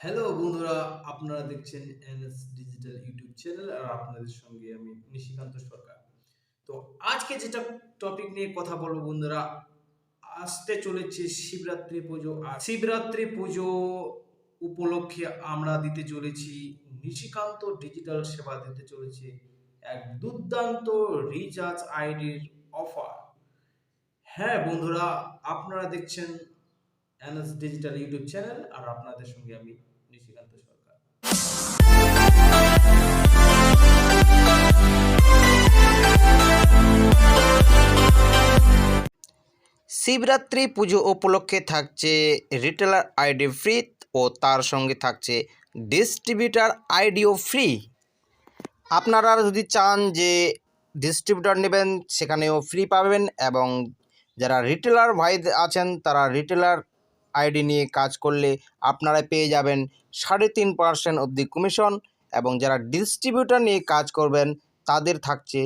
Hello বন্ধুরা। আপনারা দেখছেন এনএস ডিজিটাল ইউটিউব চ্যানেল আর আপনাদের সঙ্গে আমি নিশিকান্ত সরকার। তো আজকে যেটা টপিক নিয়ে কথা বলব বন্ধুরা, আসতে চলেছে শিবরাত্রি পুজো। আর শিবরাত্রি পুজো উপলক্ষে আমরা দিতে চলেছি, নিশিকান্ত ডিজিটাল সেবা দিতে চলেছে এক দুর্দান্ত রিচার্জ আইডির অফার হ্যাঁ বন্ধুরা, আপনারা দেখছেন এনএস ডিজিটাল ইউটিউব চ্যানেল আর আপনাদের সঙ্গে আমি নিশিকান্ত সরকার। শিবরাত্রি পুজো উপলক্ষে থাকছে রিটেলার আইডি ফ্রি ও তার সঙ্গে থাকছে ডিস্ট্রিবিউটার আইডিও ফ্রি আপনারা যদি চান যে ডিস্ট্রিবিউটার নেবেন, সেখানেও ফ্রি পাবেন এবং যারা রিটেলার ভাই আছেন, তারা রিটেলার আইডি নিয়ে কাজ করলে আপনারা পেয়ে যাবেন সাড়ে তিন পার্সেন্ট অবধি কমিশন এবং যারা ডিস্ট্রিবিউটার নিয়ে কাজ করবেন, তাদের থাকছে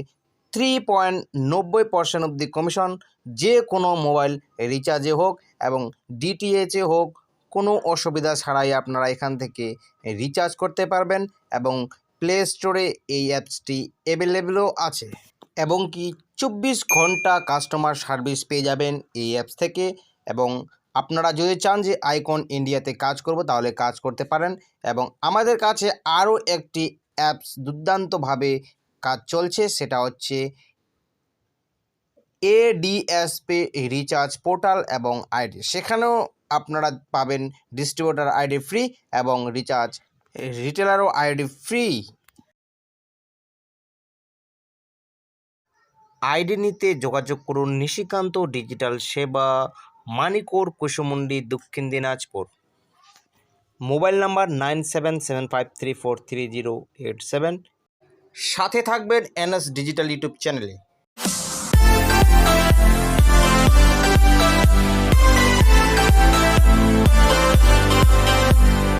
থ্রি পয়েন্ট নব্বই পার্সেন্ট অবধি কমিশন যে কোনো মোবাইল রিচার্জে হোক এবং ডিটিএচে হোক, কোনো অসুবিধা ছাড়াই আপনারা এখান থেকে রিচার্জ করতে পারবেন এবং প্লে স্টোরে এই অ্যাপসটি অ্যাভেলেবেলও আছে। এবং কি চব্বিশ ঘণ্টা কাস্টমার সার্ভিস পেয়ে যাবেন এই অ্যাপস থেকে এবং আপনারা যদি চান যে আইকন ইন্ডিয়াতে কাজ করব, তাহলে কাজ করতে পারেন এবং আমাদের কাছে আরও একটি অ্যাপস দুর্দান্তভাবে কাজ চলছে, সেটা হচ্ছে এডিএসপি রিচার্জ পোর্টাল এবং আইডি সেখানেও আপনারা পাবেন ডিস্ট্রিবিউটার আইডি ফ্রি এবং রিচার্জ রিটেলারও আইডি ফ্রি আইডি নিতে যোগাযোগ করুন Nishikanta digital Seva Manikor Kushmundi, Dakshin Dinajpur. Mobile number nine seven seven five three four three zero eight seven. সাথে থাকবেন এনএস ডিজিটাল ইউটিউব চ্যানেলে।